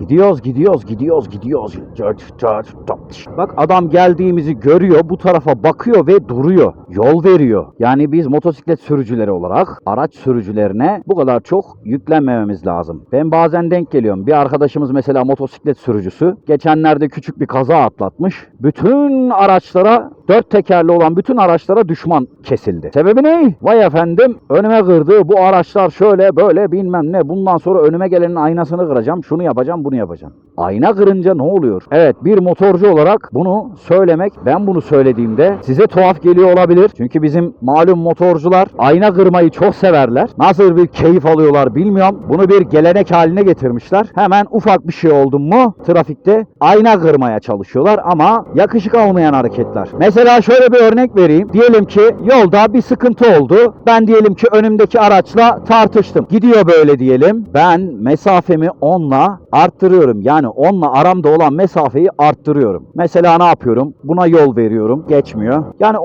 Gidiyoruz, gidiyoruz, gidiyoruz, gidiyoruz. Bak adam geldiğimizi görüyor, bu tarafa bakıyor ve duruyor. Yol veriyor. Yani biz motosiklet sürücüleri olarak araç sürücülerine bu kadar çok yüklenmememiz lazım. Ben bazen denk geliyorum. Bir arkadaşımız mesela motosiklet sürücüsü. Geçenlerde küçük bir kaza atlatmış. Bütün araçlara, dört tekerli olan bütün araçlara düşman kesildi. Sebebi ne? Vay efendim önüme kırdı. Bu araçlar şöyle böyle bilmem ne. Bundan sonra önüme gelenin aynasını kıracağım. Şunu yapacağım, bunu yapacağım. Ayna kırınca ne oluyor? Evet bir motorcu olarak bunu söylemek, ben bunu söylediğimde size tuhaf geliyor olabilir. Çünkü bizim malum motorcular ayna kırmayı çok severler. Nasıl bir keyif alıyorlar bilmiyorum. Bunu bir gelenek haline getirmişler. Hemen ufak bir şey oldu mu trafikte ayna kırmaya çalışıyorlar ama yakışık almayan hareketler. Mesela şöyle bir örnek vereyim. Diyelim ki yolda bir sıkıntı oldu. Ben diyelim ki önümdeki araçla tartıştım. Gidiyor böyle diyelim. Ben mesafemi 10'la arttırıyorum. Yani 10'la aramda olan mesafeyi arttırıyorum. Mesela ne yapıyorum? Buna yol veriyorum. Geçmiyor. Yani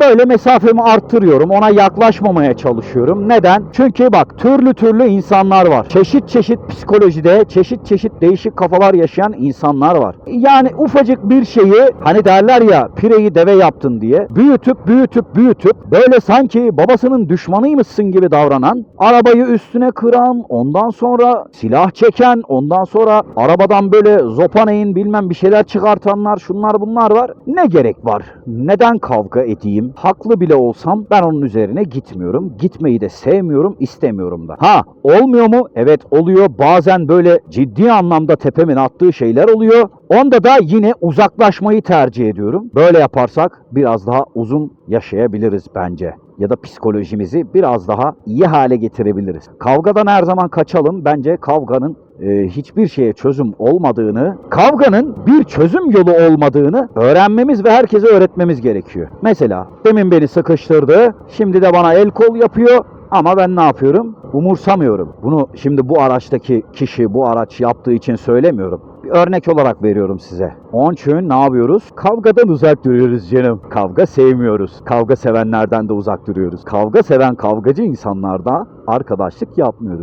böyle mesafemi arttırıyorum. Ona yaklaşmamaya çalışıyorum. Neden? Çünkü bak türlü türlü insanlar var. Çeşit çeşit psikolojide, çeşit çeşit değişik kafalar yaşayan insanlar var. Yani ufacık bir şeyi hani derler ya pireyi deve yaptın diye büyütüp büyütüp büyütüp böyle sanki babasının düşmanıymışsın gibi davranan, arabayı üstüne kıran, ondan sonra silah çeken, ondan sonra arabadan böyle zopaneyin bilmem bir şeyler çıkartanlar, şunlar bunlar var. Ne gerek var? Neden kavga edeyim? Haklı bile olsam ben onun üzerine gitmiyorum. Gitmeyi de sevmiyorum, istemiyorum da. Ha, olmuyor mu? Evet oluyor. Bazen böyle ciddi anlamda tepemin attığı şeyler oluyor. Onda da yine uzaklaşmayı tercih ediyorum. Böyle yaparsak biraz daha uzun yaşayabiliriz bence ya da psikolojimizi biraz daha iyi hale getirebiliriz. Kavgadan her zaman kaçalım. Bence kavganın e, hiçbir şeye çözüm olmadığını, kavganın bir çözüm yolu olmadığını öğrenmemiz ve herkese öğretmemiz gerekiyor. Mesela demin beni sıkıştırdı, şimdi de bana el kol yapıyor ama ben ne yapıyorum? Umursamıyorum. Bunu şimdi bu araçtaki kişi bu araç yaptığı için söylemiyorum. Bir örnek olarak veriyorum size. Onun için ne yapıyoruz? Kavgadan uzak duruyoruz canım. Kavga sevmiyoruz. Kavga sevenlerden de uzak duruyoruz. Kavga seven kavgacı insanlarda arkadaşlık yapmıyoruz.